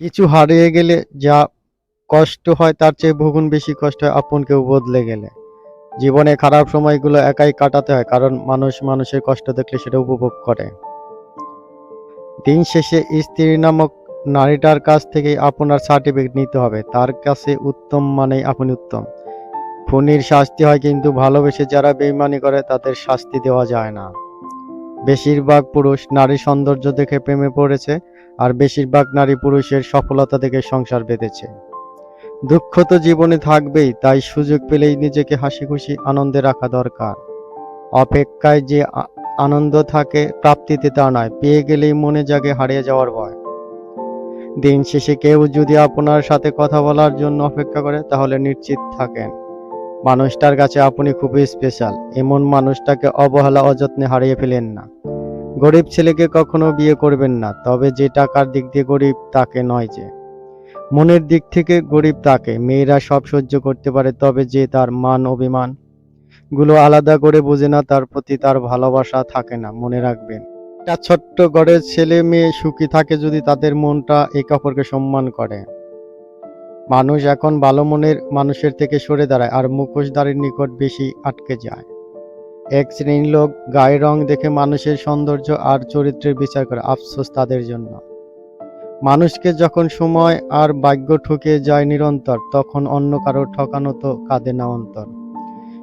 কিছু হারিয়ে গেলে যা কষ্ট হয়, তার চেয়ে বহুগুণ বেশি কষ্ট হয় আপন কেউ বদলে গেলে। জীবনে খারাপ সময়গুলো একাই কাটাতে হয়, কারণ মানুষ মানুষের কষ্ট দেখলে সেটা উপভোগ করে। দিন শেষে স্ত্রী নামক নারীটার কাছ থেকে আপনার সার্টিফিকেট নিতে হবে। তার কাছে উত্তম মানেই আপনি উত্তম। খুনির শাস্তি হয় কিন্তু ভালোবেসে যারা বেইমানি করে তাদের শাস্তি দেওয়া যায় না। বেশিরভাগ পুরুষ নারী সৌন্দর্য দেখে প্রেমে পড়েছে। আর বেশিরভাগ নারী পুরুষের সফলতা দেখে সংসার বেঁধেছে। দুঃখ তো জীবনে থাকবেই, তাই সুযোগ পেলেই নিজেকে হাসি খুশি আনন্দে রাখা দরকার। অপেক্ষায় যে আনন্দ থাকে প্রাপ্তিতে তা নয়, পেয়ে গেলেই মনে জাগে হারিয়ে যাওয়ার ভয়। দিন শেষে কেউ যদি আপনার সাথে কথা বলার জন্য অপেক্ষা করে, তাহলে নিশ্চিত থাকেন। মানুষটার কাছে আপনি খুবই স্পেশাল এমন মানুষটাকে অবহেলা, অযত্নে হারিয়ে ফেলেন না। গরিব ছেলেকে কখনো বিয়ে করবেন না, তবে যে টাকার দিক দিয়ে গরিব তাকে নয় যে। মনের দিক থেকে গরিব তাকে, মেয়েরা সব সহ্য করতে পারে, তবে যে তার মান অভিমানগুলো আলাদা করে বোঝে না, তার প্রতি তার ভালোবাসা থাকে না, মনে রাখবেন। একটা ছোট্ট ঘরের ছেলে মেয়ে সুখী থাকে যদি তাদের মনটা একে অপরকে সম্মান করে। মানুষ এখন ভালো মনের মানুষের থেকে সরে দাঁড়ায়, আর মুখোশধারীর নিকট বেশি আটকে যায়। এক শ্রেণির লোক গায়ের রং দেখে মানুষের সৌন্দর্য আর চরিত্রের বিচার করে, আফসোস তাদের জন্য। মানুষকে যখন সময় আর ভাগ্য ঠকিয়ে যায় নিরন্তর, তখন অন্য কারও ঠকানো তো কাঁদে না অন্তর।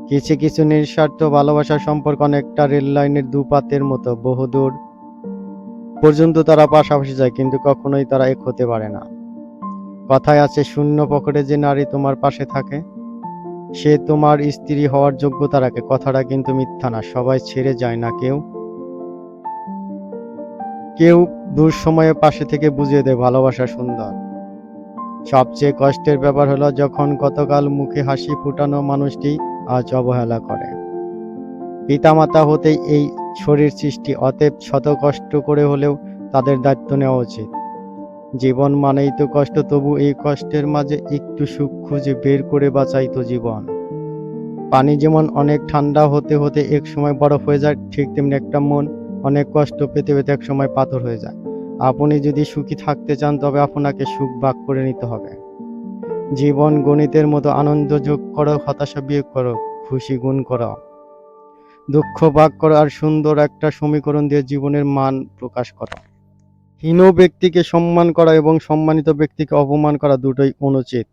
কিছু কিছু নিঃস্বার্থ ভালোবাসার সম্পর্ক অনেকটা রেল লাইনের দুপাতের মতো, বহুদূর পর্যন্ত তারা পাশাপাশি যায়, কিন্তু কখনোই তারা এক হতে পারে না। কথায় আছে, শূন্য পকেটে যে নারী তোমার পাশে থাকে সে তোমার স্ত্রী হওয়ার যোগ্যতা রাখে, কথাটা কিন্তু মিথ্যা না, সবাই ছেড়ে যায় না কেউ। কেউ দূর সময়ে পাশে থেকে বুঝিয়ে দেয়, ভালোবাসা সুন্দর। সবচেয়ে কষ্টের ব্যাপার হলো যখন গতকাল মুখে হাসি ফুটানো মানুষটি আজ অবহেলা করে। পিতামাতা হতেই এই শরীর সৃষ্টি, অতএব শত কষ্ট করে হলেও তাদের দায়িত্ব নেওয়া উচিত। জীবন মানেই তো কষ্ট, তবু এই কষ্টের মাঝে একটু সুখ খুঁজে বের করে বাঁচাই তো জীবন। পানি যেমন অনেক ঠান্ডা হতে হতে এক সময় বরফ হয়ে যায়, ঠিক তেমনি একটা মন অনেক কষ্ট পেতে পেতে এক সময় পাথর হয়ে যায়। আপনি যদি সুখী থাকতে চান, তবে আপনাকে সুখ ভাগ করে নিতে হবে। জীবন গণিতের মতো আনন্দ যোগ করো, হতাশা বিয়োগ করো, খুশি গুণ করো। দুঃখ ভাগ করো আর সুন্দর একটা সমীকরণ দিয়ে জীবনের মান প্রকাশ করো। হীন ব্যক্তিকে সম্মান করা এবং সম্মানিত ব্যক্তিকে অপমান করা দুটোই অনুচিত।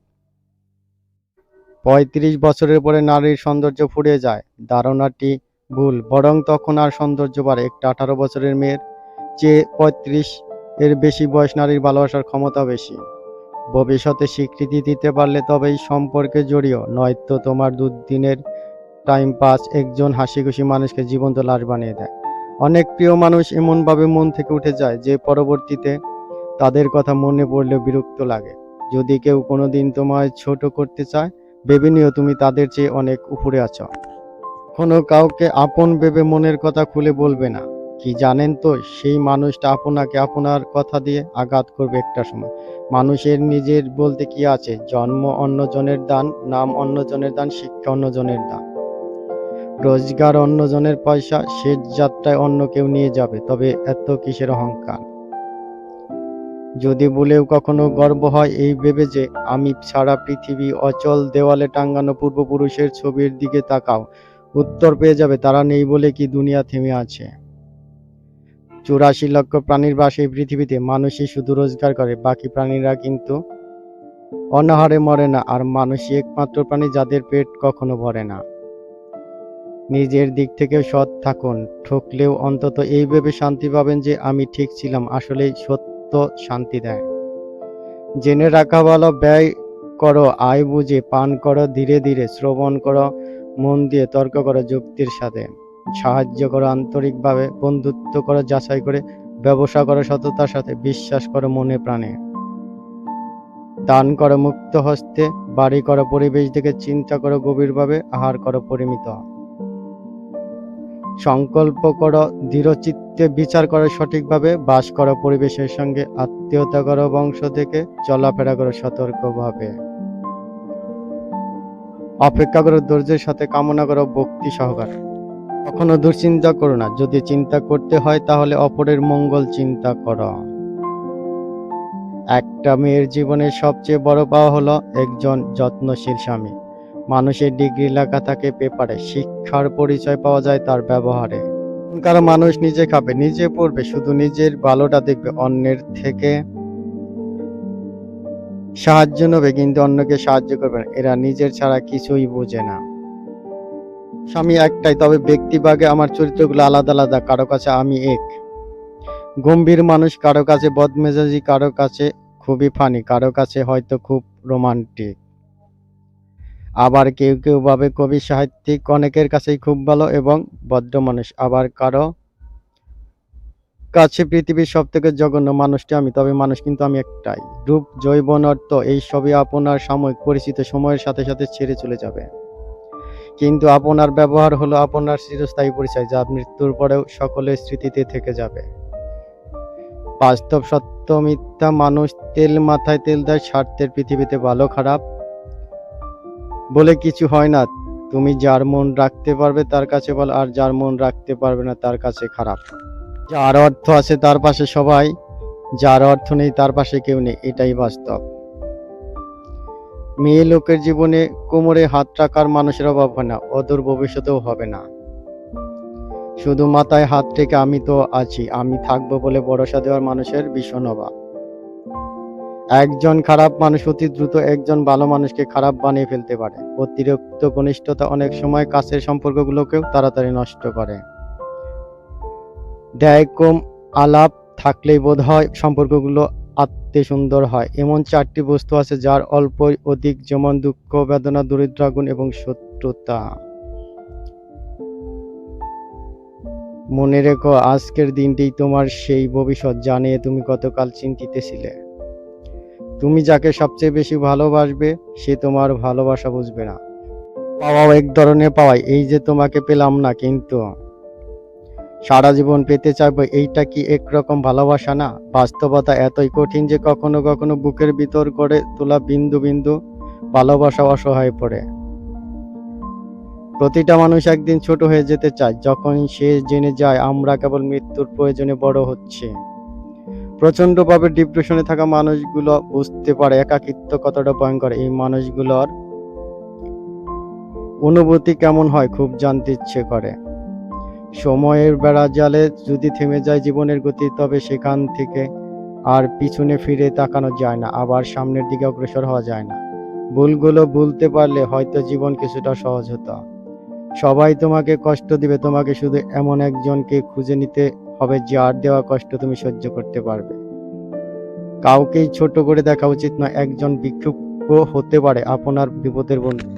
পঁয়ত্রিশ বছরের পরে নারীর সৌন্দর্য ফুরিয়ে যায়। ধারণাটি ভুল, বরং তখন আর সৌন্দর্য বাড়ে। একটা আঠারো বছরের মেয়ের চেয়ে পঁয়ত্রিশ এর বেশি বয়স নারীর ভালোবাসার ক্ষমতা বেশি। ভবিষ্যতে স্বীকৃতি দিতে পারলে তবেই সম্পর্কে জড়িও, নয়তো তোমার দুদিনের টাইম পাস একজন হাসি খুশি মানুষকে জীবন্ত লাশ বানিয়ে দেয়। অনেক প্রিয় মানুষ এমনভাবে মন থেকে উঠে যায় যে পরবর্তীতে তাদের কথা মনে পড়লে বিরক্ত লাগে। যদি কেউ কোনোদিন তোমায় ছোট করতে চায়, ভেবে নিও তুমি তাদের চেয়ে অনেক উপরে আছো। কোনো কাউকে আপন ভেবে মনের কথা খুলে বলবে না। কি জানেন তো, সেই মানুষটা আপনাকে আপনার কথা দিয়ে আঘাত করবে একটা সময়। মানুষের নিজের বলতে কি আছে? জন্ম অন্যজনের দান, নাম অন্যজনের দান, শিক্ষা অন্যজনের দান। রোজগার অন্যজনের পয়সা, শেষ যাত্রায় অন্য কেউ নিয়ে যাবে, তবে এত কিসের অহংকার? যদি বলেও কখনো গর্ব হয় এই ভেবে যে, আমি সারা পৃথিবী অচল দেওয়ালে টাঙ্গানো পূর্বপুরুষের ছবির দিকে তাকাও, উত্তর পেয়ে যাবে তারা নেই বলে কি দুনিয়া থেমে আছে? চুরাশি লক্ষ প্রাণীর বাস এই পৃথিবীতে, মানুষই শুধু রোজগার করে, বাকি প্রাণীরা কিন্তু অনাহারে মরে না, আর মানুষই একমাত্র প্রাণী যাদের পেট কখনো ভরে না। নিজের দিক থেকে সৎ থাকুন। ঠকলেও অন্তত এই ভেবে শান্তি পাবেন যে আমি ঠিক ছিলাম, আসলেই সত্য শান্তি দেয়। জেনে রাখা ভালো, ব্যয় করো, আয় বুঝে, পান করো, ধীরে ধীরে, শ্রবণ করো, মন দিয়ে তর্ক করো যুক্তির সাথে। সাহায্য করো আন্তরিকভাবে, বন্ধুত্ব করো, যাচাই করে, ব্যবসা করো সততার সাথে, বিশ্বাস করো মনে প্রাণে। দান করো মুক্ত হস্তে, বাড়ি করো পরিবেশ থেকে চিন্তা করো গভীরভাবে, আহার করো পরিমিত। সংকল্প করো, দৃঢ়চিত্তে বিচার করো, সঠিকভাবে বাস করো, পরিবেশের সঙ্গে আত্মীয়তা করো, বংশ থেকে চলাফেরা করো, সতর্কভাবে। অপেক্ষা করো, ধৈর্যের সাথে কামনা করো, ভক্তি সহকারে। কখনো দুশ্চিন্তা করো না, যদি চিন্তা করতে হয় তাহলে অপরের মঙ্গল চিন্তা করো। একটা মেয়ের জীবনের সবচেয়ে বড় পাওয়া হলো একজন যত্নশীল স্বামী। মানুষের ডিগ্রি লেখা থাকে পেপারে, শিক্ষার পরিচয় পাওয়া যায় তার ব্যবহারে। কারও মানুষ নিজে খাবে, নিজে পড়বে, শুধু নিজের ভালোটা দেখবে, অন্যের থেকে সাহায্য নেবে, কিন্তু অন্যকে সাহায্য করবে এরা নিজের ছাড়া কিছুই বোঝে না। স্বামী একটাই, তবে ব্যক্তিভাগে আমার চরিত্রগুলো আলাদা আলাদা, কারও কাছে আমি এক। গম্ভীর মানুষ কারও কাছে বদমেজাজি, কারও কাছে খুবই ফানি, কারও কাছে হয়তো খুব রোমান্টিক। আবার কেউ কেউ ভাবে কবি সাহিত্যিক অনেকের কাছেই খুব ভালো এবং ভদ্র মানুষ। আবার কারও কাছে পৃথিবীর সব থেকে জঘন্য মানুষটি আমি, তবে মানুষ কিন্তু আমি একটাই। রূপ জৈবন অর্থ এই সবই আপনার সাময়িক পরিচিত সময়ের সাথে সাথে ছেড়ে চলে যাবে। কিন্তু আপনার ব্যবহার হলো আপনার চিরস্থায়ী পরিচয়, যা মৃত্যুর পরেও সকলের স্মৃতিতে থেকে যাবে। বাস্তব সত্য মিথ্যা মানুষ তেল মাথায় তেল দেয়, স্বার্থের পৃথিবীতে ভালো খারাপ বলে কিছু হয় না। তুমি যার মন রাখতে পারবে তার কাছে ভালো আর যার মন রাখতে পারবে না তার কাছে খারাপ। যার অর্থ আছে তার পাশে সবাই, যার অর্থ নেই তার পাশে কেউ নেই, এটাই বাস্তব। মেয়ে লোকের জীবনে কোমরে হাত রাখার মানুষের অভাব হয় না, অদূর ভবিষ্যতেও হবে না। শুধু মাথায় হাত রেখে আমি তো আছি, আমি থাকব বলে ভরসা দেওয়ার মানুষের ভীষণ অভাব। একজন খারাপ মানুষ অতি দ্রুত একজন ভালো মানুষকে খারাপ বানিয়ে ফেলতে পারে। অতিরিক্ত ঘনিষ্ঠতা অনেক সময় কাছের সম্পর্কগুলোকেও তাড়াতাড়ি নষ্ট করে। দেয় কম আলাপ থাকলেই বোধ হয় সম্পর্কগুলো আত্মে সুন্দর হয়। এমন চারটি বস্তু আছে যার অল্প অধিক যেমন দুঃখ, বেদনা, দরিদ্রাগুণ এবং শত্রুতা। মনে রেখো, আজকের দিনটি তোমার সেই ভবিষ্যৎ জানিয়ে তুমি গতকাল চিন্তিত ছিলে তুমি যাকে সবচেয়ে বেশি ভালোবাসবে, সে তোমার ভালোবাসা বুঝবে না। পাওয়াও এক ধরনের পাওয়াই, এই যে তোমাকে পেলাম না কিন্তু। সারা জীবন পেতে চাইব, এইটা কি একরকম ভালোবাসা না? বাস্তবতা এতই কঠিন যে কখনো কখনো বুকের ভিতর করে তোলা বিন্দু বিন্দু ভালোবাসা অসহায় পড়ে। প্রতিটা মানুষ একদিন ছোট হয়ে যেতে চায়, যখন সে জেনে যায় আমরা কেবল মৃত্যুর প্রয়োজনে বড় হচ্ছে। প্রচন্ডভাবে ডিপ্রেশনে থাকা মানুষগুলো বুঝতে পারে একাকিত্ব কতটা ভয়ঙ্কর। এই মানুষগুলোর অনুভূতি কেমন হয় খুব জানতে ইচ্ছে করে। সময়ের বেড়া জালে যদি থেমে যায় জীবনের গতি, তবে সেখান থেকে আর পিছনে ফিরে তাকানো যায় না, আবার সামনের দিকে অগ্রসর হওয়া যায় না। ভুলগুলো ভুলতে পারলে হয়তো জীবন কিছুটা সহজ হতো। সবাই তোমাকে কষ্ট দিবে, তোমাকে শুধু এমন একজনকে খুঁজে নিতে হবে যার দেওয়া কষ্ট তুমি সহ্য করতে পারবে। কাউকেই ছোট করে দেখা উচিত না একজন বিক্ষুব্ধ হতে পারে আপনার বিপদের বন্ধু।